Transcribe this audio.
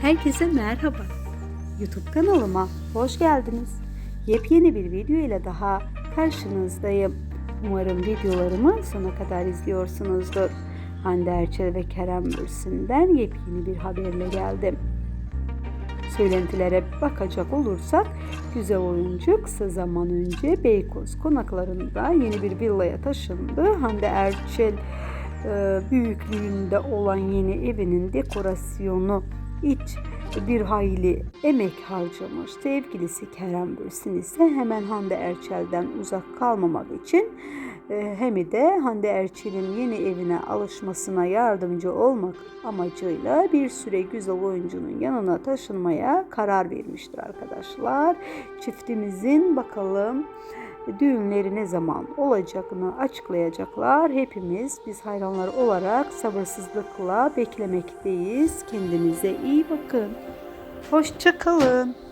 Herkese merhaba. YouTube kanalıma hoş geldiniz. Yepyeni bir video ile daha karşınızdayım. Umarım videolarımı sona kadar izliyorsunuzdur. Hande Erçel ve Kerem Bürsin'den yepyeni bir haberle geldim. Söylentilere bakacak olursak güzel oyuncu kısa zaman önce Beykoz konaklarında yeni bir villaya taşındı. Hande Erçel büyüklüğünde olan yeni evinin dekorasyonu iç bir hayli emek harcamış. Sevgilisi Kerem Bürsin ise hemen Hande Erçel'den uzak kalmamak için e, hem de Hande Erçel'in yeni evine alışmasına yardımcı olmak amacıyla bir süre güzel oyuncunun yanına taşınmaya karar vermiştir arkadaşlar. Çiftimizin bakalım düğünleri ne zaman olacağını açıklayacaklar. Hepimiz biz hayranlar olarak sabırsızlıkla beklemekteyiz. Kendinize iyi bakın. Hoşçakalın.